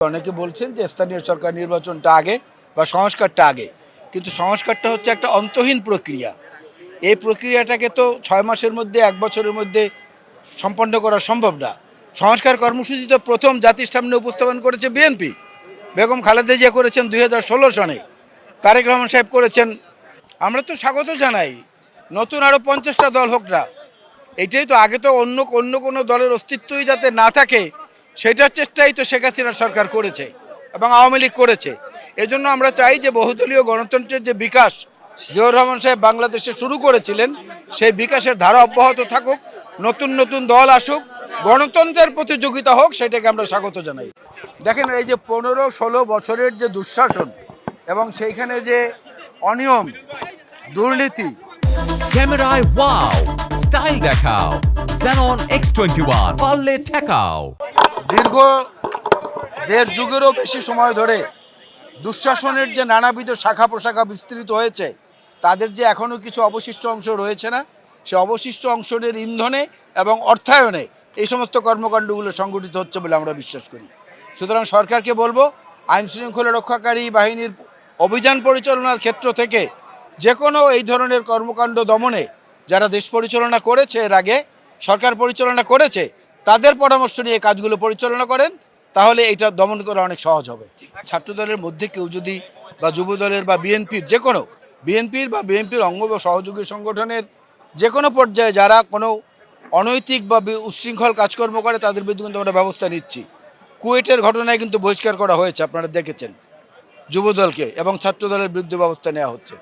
অনেকে বলছেন যে স্থানীয় সরকার নির্বাচনটা আগে বা সংস্কারটা আগে। কিন্তু সংস্কারটা হচ্ছে একটা অন্তহীন প্রক্রিয়া। এই প্রক্রিয়াটাকে তো ছয় মাসের মধ্যে, এক বছরের মধ্যে সম্পন্ন করা সম্ভব না। সংস্কার কর্মসূচি তো প্রথম জাতির সামনে উপস্থাপন করেছে বিএনপি। বেগম খালেদা জিয়া করেছেন দুই হাজার ষোলো সনে। তারেক রহমান সাহেব করেছেন, আমরা তো স্বাগত জানাই। নতুন আরও পঞ্চাশটা দল হোক না। এটাই তো আগে তো অন্য অন্য কোনো দলের অস্তিত্বই যাতে না থাকে সেটার চেষ্টাই তো শেখ হাসিনার সরকার করেছে এবং আওয়ামী লীগ করেছে। এজন্য আমরা চাই যে বহুদলীয় গণতন্ত্রের যে বিকাশ জিয়র রহমান সাহেব বাংলাদেশে শুরু করেছিলেন, সেই বিকাশের ধারা অব্যাহত থাকুক, নতুন নতুন দল আসুক, গণতন্ত্রের প্রতিযোগিতা হোক, সেটাকে আমরা স্বাগত জানাই। দেখেন এই যে পনেরো ষোলো বছরের যে দুঃশাসন এবং সেইখানে যে অনিয়ম, দুর্নীতি। ক্যামেরায় ওয়াও, স্টাইল দেখাও, Xenon X21 পারলে ঠেকাও। দীর্ঘ দেড় যুগেরও বেশি সময় ধরে দুঃশাসনের যে নানাবিধ শাখা প্রশাখা বিস্তৃত হয়েছে, তাদের যে এখনও কিছু অবশিষ্ট অংশ রয়েছে না, সে অবশিষ্ট অংশের ইন্ধনে এবং অর্থায়নে এই সমস্ত কর্মকাণ্ডগুলো সংগঠিত হচ্ছে বলে আমরা বিশ্বাস করি। সুতরাং সরকারকে বলব, আইন শৃঙ্খলা রক্ষাকারী বাহিনীর অভিযান পরিচালনার ক্ষেত্র থেকে যে কোনো এই ধরনের কর্মকাণ্ড দমনে যারা দেশ পরিচালনা করেছে এর আগে, সরকার পরিচালনা করেছে তাদের পরামর্শ নিয়ে কাজগুলো পরিচালনা করেন তাহলে এটা দমন করা অনেক সহজ হবে। ছাত্রদলের মধ্যে কেউ যদি বা যুবদলের বা বিএনপির যে কোনো বিএনপির বা বিএনপির অঙ্গ বা সহযোগী সংগঠনের যে কোনো পর্যায়ে যারা কোনো অনৈতিক বা উচ্ছৃঙ্খল কাজকর্ম করে তাদের বিরুদ্ধে কিন্তু আমরা ব্যবস্থা নিচ্ছি। কুয়েটের ঘটনায় কিন্তু বহিষ্কার করা হয়েছে আপনারা দেখেছেন। যুবদলকে এবং ছাত্রদলের বিরুদ্ধে ব্যবস্থা নেওয়া হচ্ছে।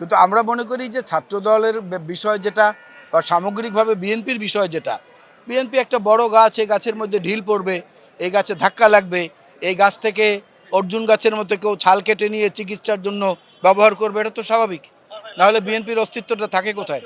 কিন্তু আমরা মনে করি যে ছাত্রদলের বিষয় যেটা বা সামগ্রিকভাবে বিএনপির বিষয় যেটা বিএনপি একটা বড় গাছ, এই গাছের মধ্যে ঢিল পড়বে, এই গাছে ধাক্কা লাগবে, এই গাছ থেকে অর্জুন গাছের মতো কেউ ছাল কেটে নিয়ে চিকিৎসার জন্য ব্যবহার করবে, এটা তো স্বাভাবিক। নাহলে বিএনপির অস্তিত্বটা থাকে কোথায়?